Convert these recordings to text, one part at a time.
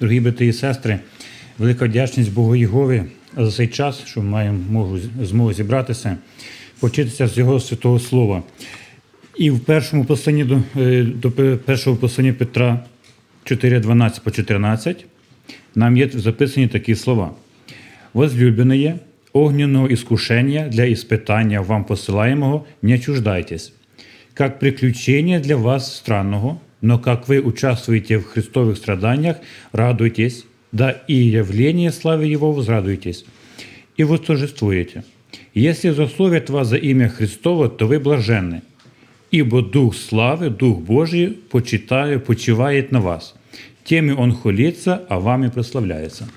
Дорогі брати і сестри, велика вдячність Богу Єгові за цей час, що ми маємо можу, змогу зібратися, почитися з Його святого Слова. І в першому посланні до, е, до пе- першого послання Петра 4.12 по 14 нам є записані такі слова. Возлюбленные, огненного искушения для испытания вам посылаемого не чуждайтесь, как приключение для вас странного, но как вы участвуете в христовых страданиях, радуйтесь, да и явление славы Его возрадуйтесь, и восторжествуете. Если засловят вас за имя Христово, то вы блаженны, ибо Дух славы, Дух Божий почитает, почивает на вас. Теми Он хулится, а вами прославляется.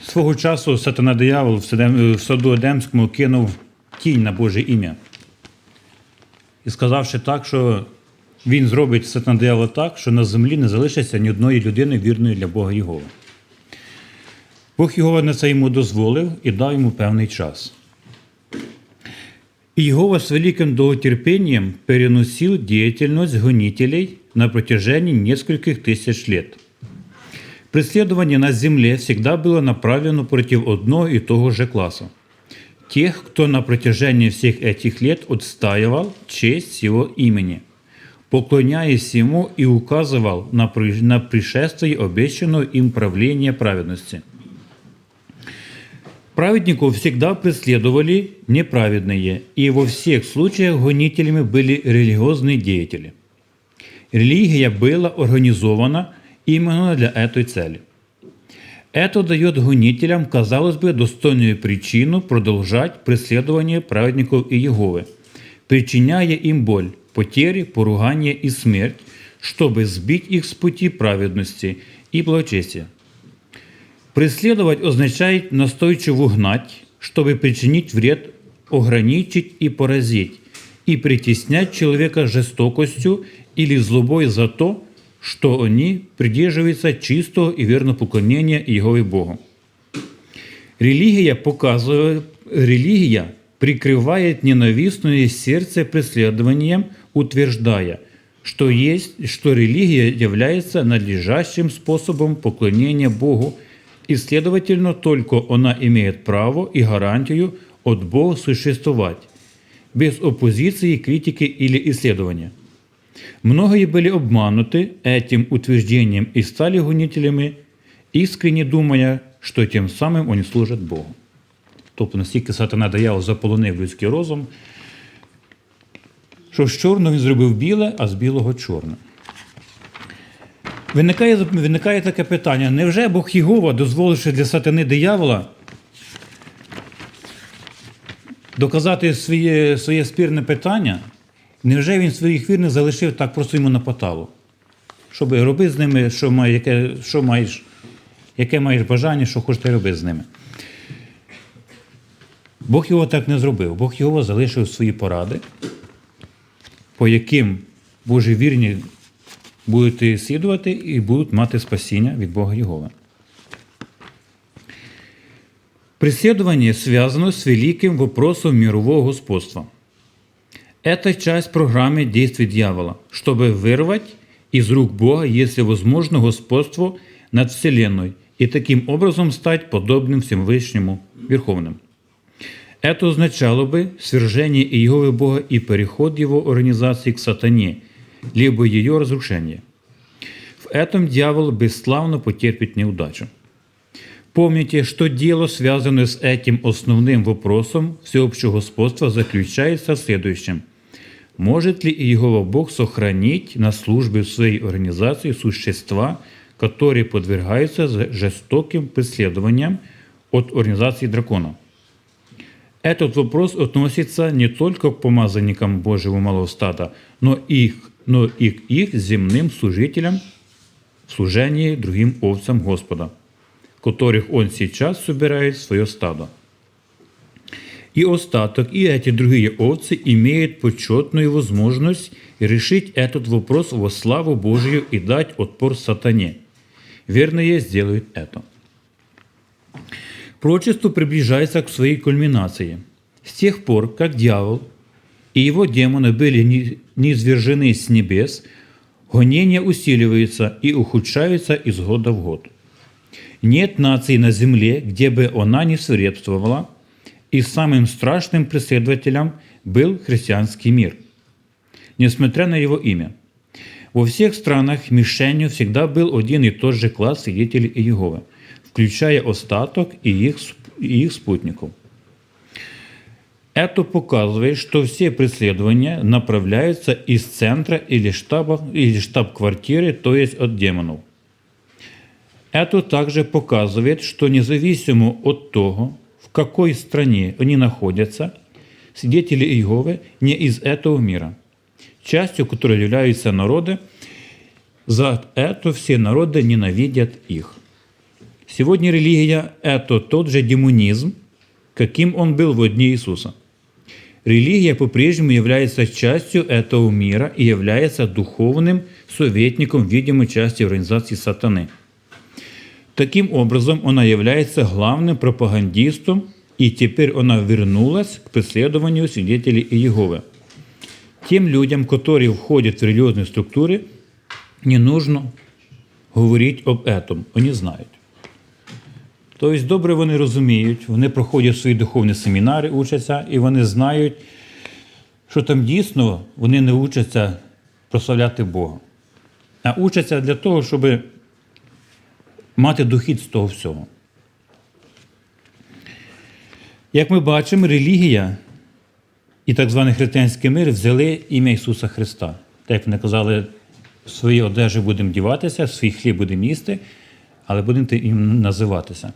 Свого часу сатана диявол в Седем- в саду Едемському кинув тінь на Боже ім'я. І сказавши так, що він зробить сатана диявола так, що на землі не залишиться ні одної людини вірної для Бога Єгова. Бог Єгова на це йому дозволив і дав йому певний час. И Егова с великим долготерпением переносил деятельность гонителей на протяжении нескольких тысяч лет. Преследование на земле всегда было направлено против одного и того же класса. Тех, кто на протяжении всех этих лет отстаивал честь его имени, поклоняясь ему и указывал на при- на пришествие обещанного им правления праведности. Праведников всегда преследовали неправедные, и во всех случаях гонителями были религиозные деятели. Религия была организована именно для этой цели. Это дает гонителям, казалось бы, достойную причину продолжать преследование праведников и Еговы, причиняя им боль, потери, поругание и смерть, чтобы сбить их с пути праведности и благочестия. Преследовать означает настойчиво гнать, чтобы причинить вред, ограничить и поразить, и притеснять человека жестокостью или злобой за то, что они придерживаются чистого и верного поклонения Его и Богу. Религия показывает, религия прикрывает ненавистное сердце преследованием, утверждая, что, есть, что религия является надлежащим способом поклонения Богу, и, следовательно, только она имеет право и гарантию от Бога существовать, без оппозиции, критики или исследования. Многие были обмануты этим утверждением и стали гонителями, искренне думая, що тим самим вони служать Богу. Тобто настільки сатана диявол заполонив людський розум, що з чорного він зробив біле, а з білого чорне. Виникає, виникає таке питання: невже Бог Єгова, дозволивши для сатани диявола доказати своє, своє спірне питання, невже він своїх вірних залишив так просто йому на поталу? Щоб роби з ними, що, має, яке, що маєш, яке маєш бажання, що хочеш ти роби з ними. Бог його так не зробив. Бог його залишив свої поради, по яким Божі вірні будуть слідувати і будуть мати спасіння від Бога Єгова. Преследование связано с великим вопросом мирового господства. Это часть программы действий дьявола, чтобы вырвать из рук Бога, если возможно, господство над Вселенной и таким образом стать подобным Всевышнему Верховным. Это означало бы свержение Иеговы Бога и переход его организации к сатане, либо ее разрушение. В этом дьявол бесславно потерпит неудачу. Помните, что дело, связанное с этим основным вопросом всеобщего господства, заключается в следующем. Может ли Иегова Бог сохранить на службе в своей организации существа, которые подвергаются за- жестоким преследованиям от организации дракона? Этот вопрос относится не только к помазанникам Божьего малого стада, но и, но и к их земным служителям в служении другим овцам Господа, которых Он сейчас собирает в свое стадо. И остаток, и эти другие овцы имеют почетную возможность решить этот вопрос во славу Божию и дать отпор сатане. Верные сделают это. Пророчество приближается к своей кульминации. С тех пор, как дьявол и его демоны были ни- низвержены с небес, Гонения усиливаются и ухудшаются из года в год. Нет нации на земле, где бы она не свирепствовала, и самым страшным преследователем был христианский мир, несмотря на его имя. Во всех странах мишенью всегда был один и тот же класс свидетелей Иеговы, включая остаток и их, и их спутников. Это показывает, что все преследования направляются из центра или штаба, или штаб-квартиры, то есть от демонов. Это также показывает, что независимо от того, в какой стране они находятся, свидетели Иеговы не из этого мира. Частью которой являются народы, за это все народы ненавидят их. Сегодня религия – это тот же демонизм, каким он был в дни Иисуса. Религия по-прежнему является частью этого мира и является духовным советником видимой части организации сатаны. Таким образом, она является главным пропагандистом, и теперь она вернулась к преследованию свидетелей Иеговы. Тем людям, которые входят в религиозные структуры, не нужно говорити об этом, вони знають. Тобто, добре вони розуміють, вони проходять свої духовні семінари, учаться, і вони знають, що там дійсно вони не учаться прославляти Бога, а учаться для того, щоб мати дохід з того всього. Як ми бачимо, релігія і так званий християнський мир взяли ім'я Ісуса Христа. Так як вони казали, в своїй одежі будемо діватися, свій хліб будемо їсти, але будемо їм називатися.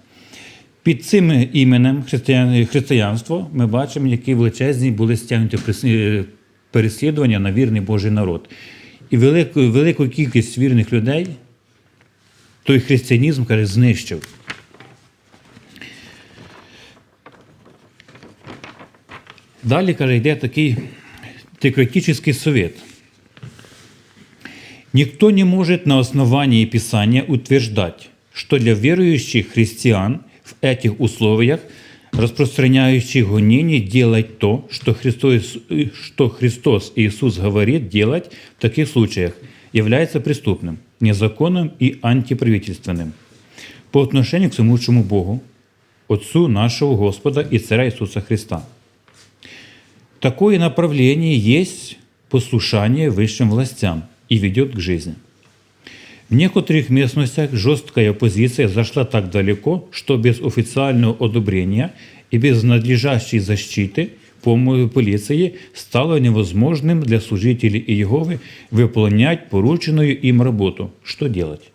Під цим іменем християнство ми бачимо, які величезні були стягнуті переслідування на вірний Божий народ. І велику, велику кількість вірних людей той християнізм каже, знищив. Далі, каже, йде такий теократический совет. Никто не может на основании Писания утверждать, что для верующих христиан в этих условиях, распространяющих гонения, делать то, что Христос, что Христос Иисус говорит делать в таких случаях, является преступным, незаконным и антиправительственным по отношению к всемущему Богу, Отцу нашего Господа и Царя Иисуса Христа. Такое направление есть послушание высшим властям и ведет к жизни. В некоторых местностях жесткая оппозиция зашла так далеко, что без официального одобрения и без надлежащей защиты полиции стало невозможным для служителей Иеговы выполнять порученную им работу. Что делать?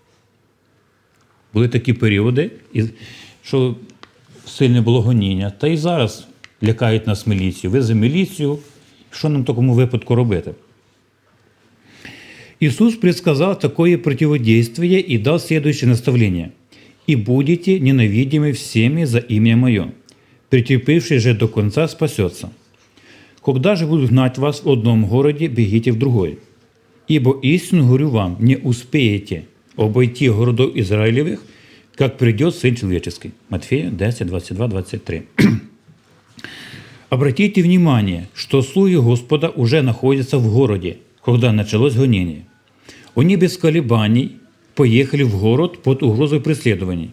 Були такі періоди, що сильне було гоніння. Та й зараз лякають нас міліцію. Ви за міліцію, що нам в такому випадку робити? Иисус предсказал такое противодействие и дал следующее наставление. «И будете ненавидимы всеми за имя Мое. Претерпевший же до конца спасется. Когда же будут гнать вас в одном городе, бегите в другой. Ибо истину говорю вам, не успеете обойти городов Израилевых, как придет Сын Человеческий». Матфея 10, 22, 23. Обратите внимание, что слуги Господа уже находятся в городе, когда началось гонение. Они без колебаний поехали в город под угрозой преследований.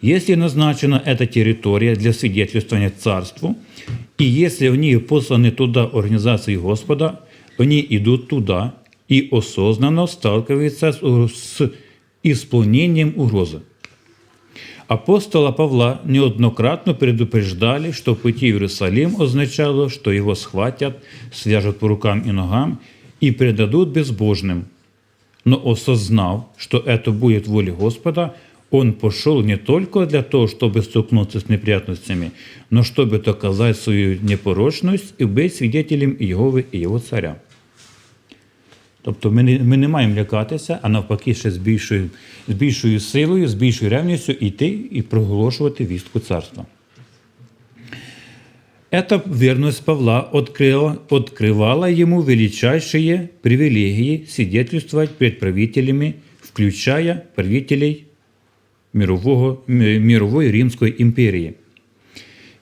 Если назначена эта территория для свидетельствования царству, и если они посланы туда организации Господа, они идут туда и осознанно сталкиваются с исполнением угрозы. Апостола Павла неоднократно предупреждали, что пути в Иерусалим означало, что его схватят, свяжут по рукам и ногам и предадут безбожным – но осознав, что это будет воля Господа, он пошел не только для того, чтобы столкнуться с неприятностями, но чтобы доказать свою непорочність і бути свідетелем Єгови і Його царя. Тобто ми не, ми не маємо лякатися, а навпаки, ще з більшою, з більшою силою, з більшою ревністю йти і проголошувати вістку царства. Эта верность Павла открыла, открывала ему величайшие привилегии свидетельствовать перед правителями, включая правителей мирового, мировой Римской империи.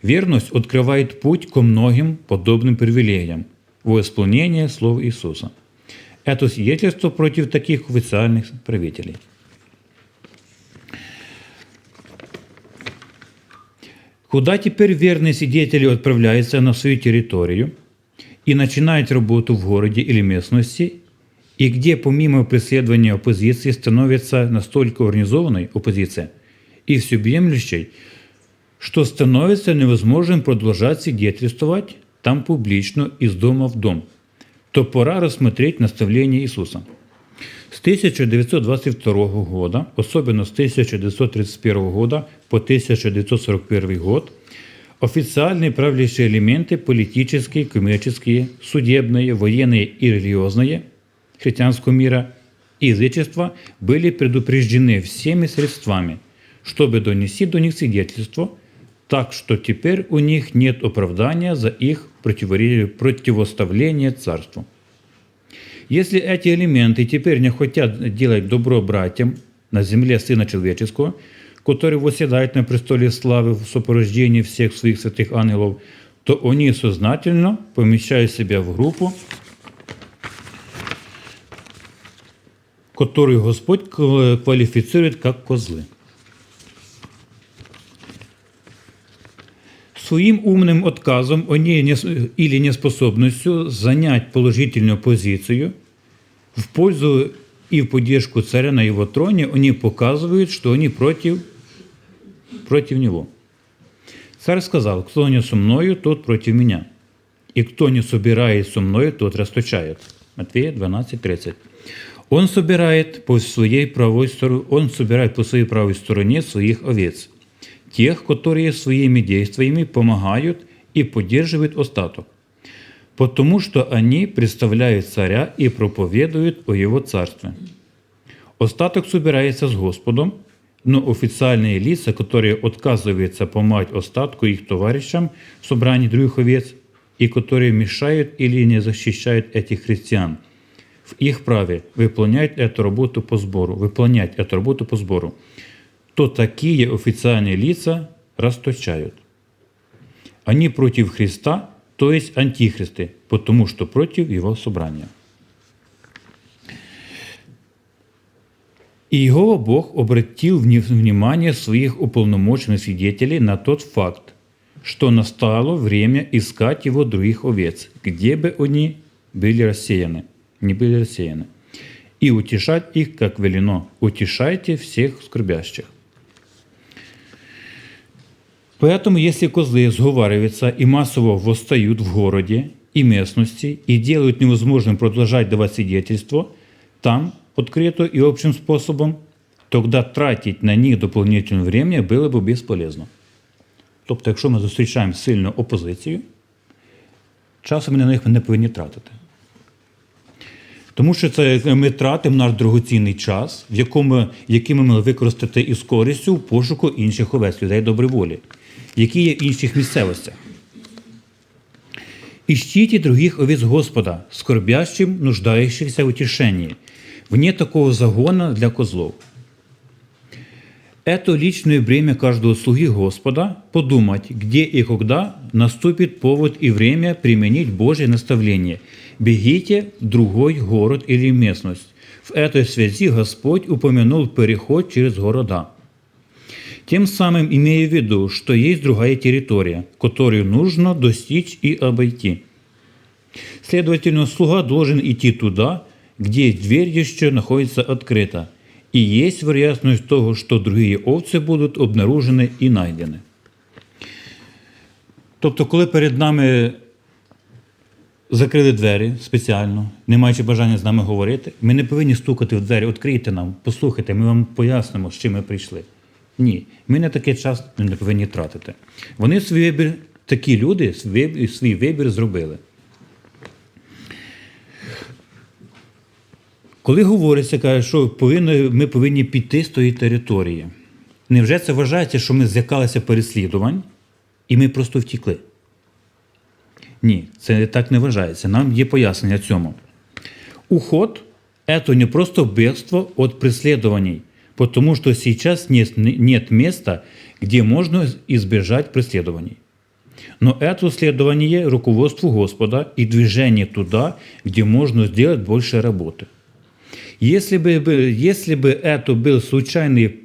Верность открывает путь ко многим подобным привилегиям во исполнение слов Иисуса. это свидетельство против таких официальных правителей. Куда теперь верные свидетели отправляются на свою территорию и начинают работу в городе или местности, и где помимо преследования оппозиции становится настолько организованной оппозиция и всеобъемлющей, что становится невозможным продолжать свидетельствовать там публично из дома в дом, то пора рассмотреть наставление Иисуса. С 1922 года, особенно с 1931 года по 1941 год, официальные правящие элементы политические, коммерческие, судебные, военные и религиозные христианского мира и язычества были предупреждены всеми средствами, чтобы донести до них свидетельство, так что теперь у них нет оправдания за их противоставление царству. Если эти элементы теперь не хотят делать добро братьям на земле Сына Человеческого, который восседает на престоле славы в сопровождении всех своих святых ангелов, то они сознательно помещают себя в группу, которую Господь квалифицирует как козлы. Своим умным отказом не, или неспособностью занять положительную позицию в пользу и в поддержку царя на его троне, они показывают, что они против, против него. Царь сказал, кто не со мною, тот против меня. И кто не собирает со мною, тот расточает. Матвея 12:30. Он собирает по своей правой стороне, он собирает по своей правой стороне своих овец тех, которые своими действиями помогают и поддерживают остаток, потому что они представляют царя и проповедуют о его царстве. Остаток собирается с Господом, но официальные лица, которые отказываются помогать остатку их товарищам в собрании других овец, и которые мешают или не защищают этих христиан в их праве выполнять эту работу по сбору, выполнять эту работу по сбору То такие официальные лица расточают. Они против Христа, то есть антихристы, потому что против Его собрания. И Иегова Бог обратил внимание своих уполномоченных свидетелей на тот факт, что настало время искать его других овец, где бы они были рассеяны, не были рассеяны, и утешать их, как велено, утешайте всех скорбящих. Поэтому, если козлы сговариваются и массово восстают в городе и местности и делают невозможным продолжать давать свидетельство, там, открыто и общим способом, тогда тратить на них дополнительне время було б безполезно. Тобто, якщо ми зустрічаємо сильну опозицію, часу ми на них не повинні тратити. Тому що це ми тратимо наш дорогоцінний час, в якому, який ми мали використати із користю в пошуку інших овець, людей доброї волі які є в інших місцевостях. Ищите других овец Господа, скорбящим, нуждающихся в утешении, вне такого загона для козлов. Это личное бремя каждого слуги Господа подумать, где и когда наступит повод и время применить Божье наставление. Бегите в другой город или местность. В этой связи Господь упомянул переход через города тем самым имея в виду, что есть другая территория, которую нужно достичь и обойти. Следовательно, слуга должен идти туда, где дверь еще находится открыта, и есть вероятность того, что другие овцы будуть обнаружені і найдені. Тобто, коли перед нами закрили двері спеціально, не маючи бажання з нами говорити, ми не повинні стукати в двері, відкрийте нам, послухайте, ми вам пояснимо, з чим ми прийшли. Ні, ми на такий час не повинні тратити. Вони свій вибір, такі люди свій вибір зробили. Коли говориться, каже, що повинні, ми повинні піти з тої території, невже це вважається, що ми злякалися переслідувань і ми просто втікли? Ні, це так не вважається. Нам є пояснення цьому. Уход це не просто вбивство від преслідувань, потому что сейчас нет, нет места, где можно избежать преследований. Но это следование руководству Господа и движение туда, где можно сделать больше работы. Если бы, бы- если бы это был случайный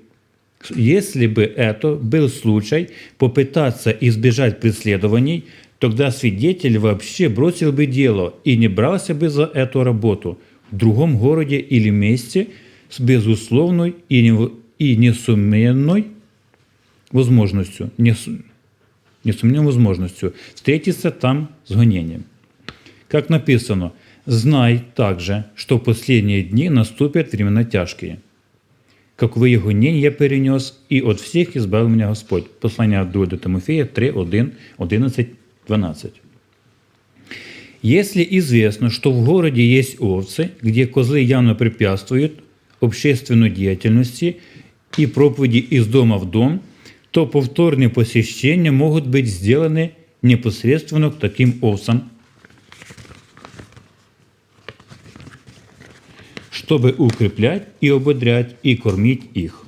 если бы это был случай попытаться избежать преследований, тогда свидетель вообще бросил бы дело и не брался бы за эту работу в другом городе или месте с безусловной и, не- и несомненной возможностью, нес- несомненной возможностью встретиться там с гонением. Как написано, знай также, что в последние дни наступят времена тяжкие. Каковые гонения я перенес, и от всех избавил меня Господь. Послание до до Тимофея 3, 1, 11, 12. Если известно, что в городе есть овцы, где козлы явно препятствуют общественной деятельности и проповеди из дома в дом, то повторные посещения могут быть сделаны непосредственно к таким овцам, чтобы укреплять и ободрять и кормить их.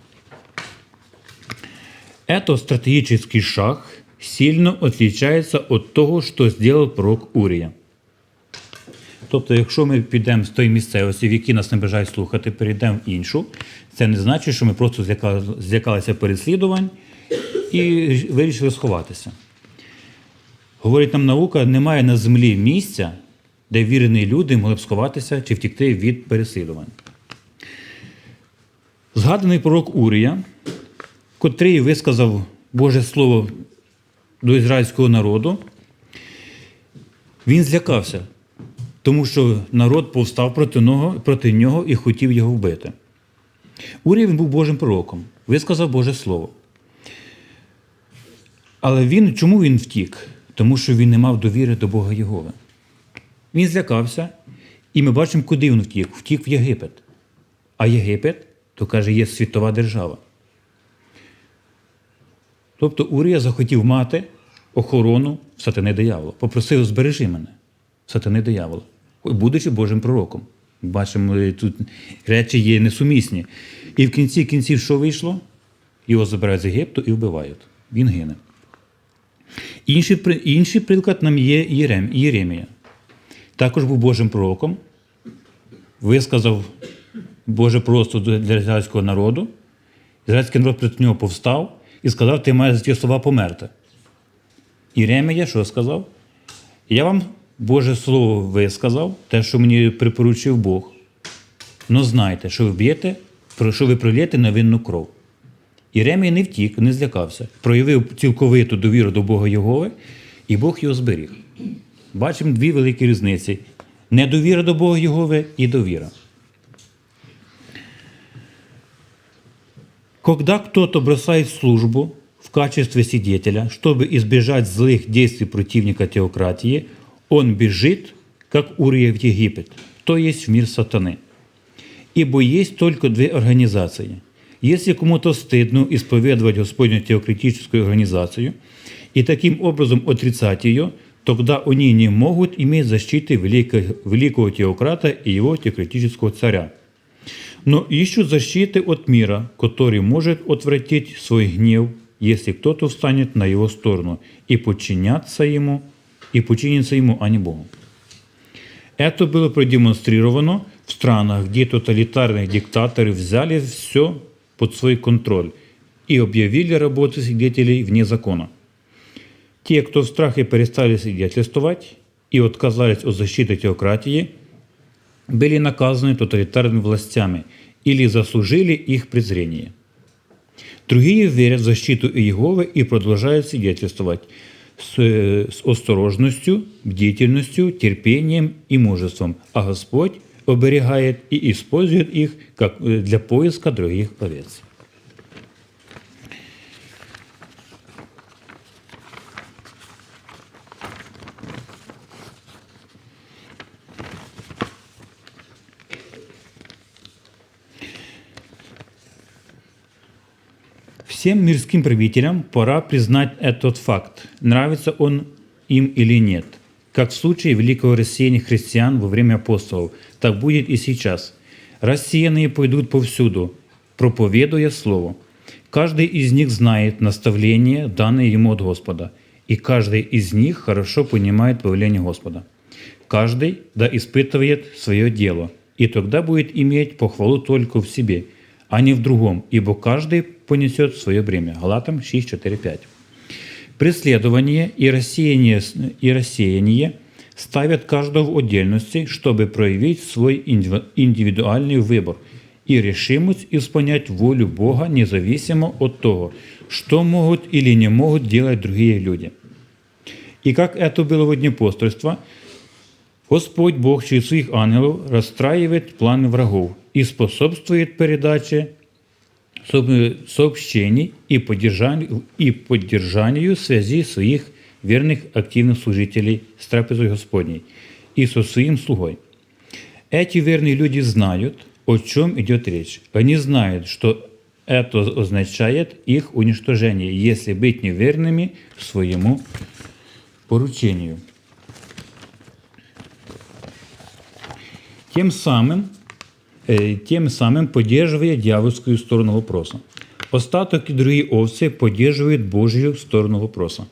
Это стратегический шаг сильно отличається від того, що зробив пророк Урія. Тобто, якщо ми підемо з тої місцевості, в якій нас не бажають слухати, перейдемо в іншу, це не значить, що ми просто злякалися переслідувань і вирішили сховатися. Говорить нам наука, немає на землі місця, де вірені люди могли б сховатися чи втікти від переслідувань. Згаданий пророк Урія, котрий висказав Боже Слово до ізраїльського народу, він злякався, тому що народ повстав проти нього, проти нього і хотів його вбити. Урія він був Божим пророком, висказав Боже Слово. Але він чому він втік? Тому що він не мав довіри до Бога Єгови. Він злякався, і ми бачимо, куди він втік. Втік в Єгипет. А Єгипет, то каже, є світова держава. Тобто Урія захотів мати охорону в сатани диявола. Попросив, збережи мене, сатани диявола, будучи Божим пророком. Бачимо, тут речі є несумісні. І в кінці кінців, що вийшло? Його забирають з Єгипту і вбивають. Він гине. Інший, інший приклад нам є Єрем, Єремія. Також був Божим пророком, висказав Боже просто для ізраїльського народу. Ізраїльський народ проти нього повстав і сказав, ти маєш за ті слова померти. Єремія що сказав? Я вам Боже Слово висказав, те, що мені припоручив Бог. Ну знайте, що ви б'єте, про що ви пролєте невинну кров. Єремій не втік, не злякався, проявив цілковиту довіру до Бога Єгови, і Бог його зберіг. Бачимо дві великі різниці: недовіра до Бога Єгови і довіра. Когда кто-то службу в качестве свидетеля, чтобы избежать злых действий противника теократии, он бежит, как Урия в Египет, то есть в мир сатаны. Ибо есть только две организации. Если кому-то стыдно исповедовать Господню теократическую организацию и таким образом отрицать ее, тогда они не могут иметь защиты великого, великого теократа и его теократического царя. Но ищут защиты от мира, который может отвратить свой гнев, если кто-то встанет на его сторону и подчиняться ему, и подчинится ему, а не Богу. Это было продемонстрировано в странах, где тоталитарные диктаторы взяли все под свой контроль и объявили работу свидетелей вне закона. Те, кто в страхе перестали свидетельствовать и отказались от защиты теократии, были наказаны тоталитарными властями или заслужили их презрение. Другие верят в защиту Иеговы и продолжают свидетельствовать э, с осторожностью, бдительностью, терпением и мужеством, а Господь оберігає их как э, для поиска других овец. Всем мирским правителям пора признать этот факт, нравится он им или нет. Как в случае великого рассеяния христиан во время апостолов, так будет и сейчас. Рассеянные пойдут повсюду, проповедуя Слово. Каждый из них знает наставление, данное ему от Господа, и каждый из них хорошо понимает повеление Господа. Каждый да испытывает свое дело, и тогда будет иметь похвалу только в себе, а не в другом, ибо каждый понесет свое бремя. Галатам 6, 4, 5. Преследование и рассеяние, и рассеяние ставят каждого в отдельности, чтобы проявить свой индиви- индивидуальный выбор и решимость исполнять волю Бога независимо от того, что могут или не могут делать другие люди. И как это было в дни постройства, Господь Бог через своих ангелов расстраивает планы врагов и способствует передаче соб- сообщений и поддержанию, и поддержанию связи своих верных активных служителей с трапезой Господней и со своим слугой. Эти верные люди знают, о чем идет речь. Они знают, что это означает их уничтожение, если быть неверными своему поручению. Тем самым, э, тем самым поддерживая дьявольскую сторону вопроса. Остаток и другие овцы поддерживают Божью сторону вопроса.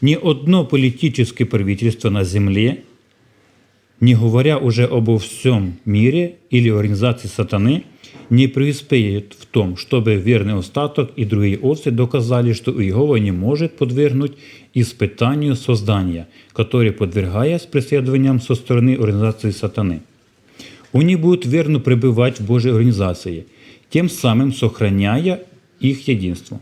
Ни одно политическое правительство на земле, не говоря уже обо всем мире или организации сатаны, не преуспеет в том, чтобы верный остаток и другие овцы доказали, что Иегова не может подвергнуть испытанию создания, которое подвергаясь преследованиям со стороны организации сатаны. Они будут верно пребывать в Божьей организации, тем самым сохраняя их единство.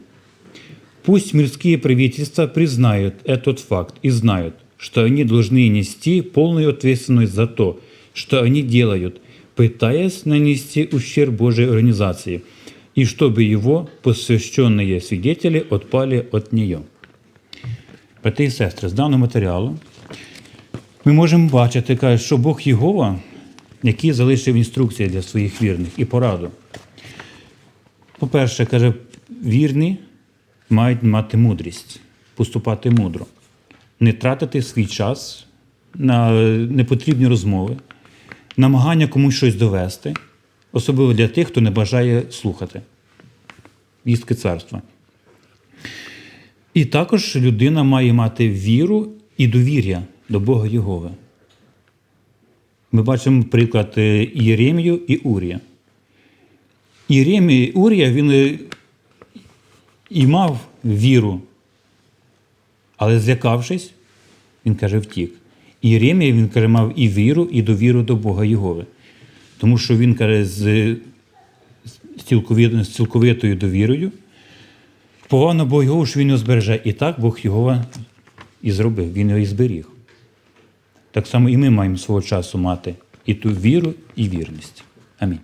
Пусть мирские правительства признают этот факт и знают, что они должны нести полную ответственность за то, что они делают, пытаясь нанести ущерб Божьей организации, и чтобы его посвященные свидетели отпали от нее. Брати і сестри, з даного матеріалу ми можемо бачити, каже, що Бог Єгова, який залишив інструкції для своїх вірних і пораду. По-перше, каже, вірні мають мати мудрість, поступати мудро, не тратити свій час на непотрібні розмови, намагання комусь щось довести, особливо для тих, хто не бажає слухати. Вістки царства. І також людина має мати віру і довір'я до Бога Єгови. Ми бачимо приклад е, Єремію і Урія. Єремій Урія він е, і мав віру, але злякавшись, він каже, втік. Єремія, він каже, мав і віру, і довіру до Бога Єгови. Тому що він каже, з, з цілковит- з цілковитою довірою Повав на Бога Його, що він його збереже. І так Бог його і зробив, він його і зберіг. Так само і ми маємо свого часу мати і ту віру, і вірність. Амінь.